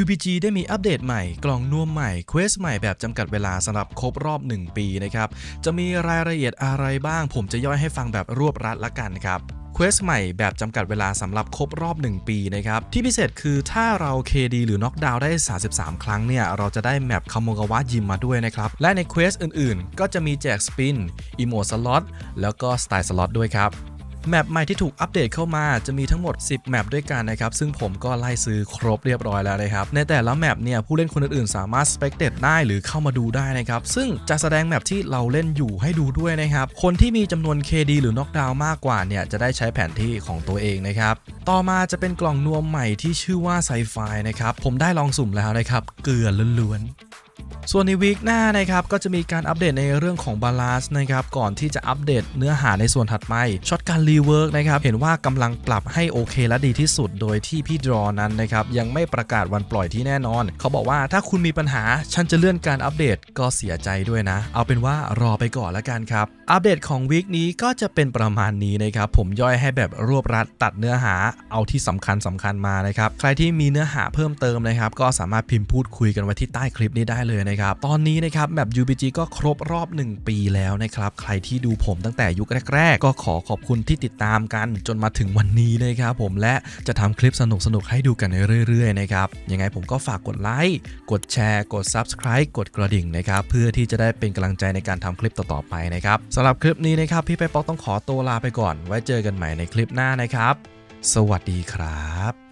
UPG ได้มีอัปเดตใหม่ กล่องนวมใหม่เควสใหม่แบบจำกัดเวลาสำหรับครบรอบ 1 ปีนะครับ จะมีรายละเอียดอะไรบ้าง ผมจะย่อยให้ฟังแบบรวบรัดละกันครับเควสใหม่แบบจำกัดเวลาสำหรับครบรอบ 1 ปีนะครับ ที่พิเศษคือถ้าเรา KD หรือน็อกดาวได้ 33 ครั้งเนี่ย เราจะได้แมปคาโมกาวะยิมมาด้วยนะครับ และในเควสอื่นๆ ก็จะมีแจกสปินอีโมสล็อตแล้วก็สไตล์สล็อตด้วยครับ แมปใหม่ที่ถูกอัปเดตเข้ามาจะมีทั้งหมด 10 แมปด้วยกันนะครับ ซึ่งผมก็ไล่ซื้อครบเรียบร้อยแล้วนะครับ ในแต่ละแมปเนี่ยผู้เล่นคนอื่นๆ สามารถสเปกเตดได้หรือเข้ามาดูได้นะครับ ซึ่งจะแสดงแมปที่เราเล่นอยู่ให้ดูด้วยนะครับ คนที่มีจำนวน KD หรือน็อกดาวมากกว่าเนี่ยจะได้ใช้แผนที่ของตัวเองนะครับ ต่อมาจะเป็นกล่องนวมใหม่ที่ชื่อว่าไซไฟนะครับผมได้ลองสุ่มแล้วนะครับเกลือล้วนๆ ส่วนในวีคหน้านะครับก็จะมีการอัปเดตในเรื่องของบาลานซ์นะครับก่อนที่จะอัปเดตเนื้อหาในส่วนถัดไปช็อตการรีเวิร์กนะครับเห็นว่ากำลังปรับให้โอเคและดีที่สุดโดยที่พี่ดรอนั้นนะครับยังไม่ประกาศวันปล่อยที่แน่นอน เขาบอกว่าถ้าคุณมีปัญหา ฉันจะเลื่อนการอัปเดตก็เสียใจด้วยนะ เอาเป็นว่ารอไปก่อนละกันครับ อัปเดตของวีคนี้ก็จะเป็นประมาณนี้นะครับผมย่อยให้แบบรวบรัดตัดเนื้อหาเอาที่สำคัญสำคัญมานะครับใครที่มีเนื้อหาเพิ่มเติมนะครับก็สามารถพิมพ์พูดคุยกันไว้ที่ใต้คลิปนี้ได้เลยนะครับ ตอนนี้นะครับแบบ UBG ก็ครบรอบ 1 ปีแล้วนะครับ ใครที่ดูผมตั้งแต่ยุคแรก ๆ ก็ขอขอบคุณที่ติดตามกันจนมาถึงวันนี้นะครับผมและจะทำคลิปสนุกๆให้ดูกันเรื่อยๆนะครับยังไงผมก็ฝากกดไลค์กดแชร์กด Subscribe กดกระดิ่งนะครับเพื่อที่จะได้เป็นกำลังใจในการทำคลิปต่อๆไปนะครับสำหรับคลิปนี้นะครับพี่ไปป๊อกต้องขอตัวลาไปก่อน ไว้เจอกันใหม่ในคลิปหน้านะครับ สวัสดีครับ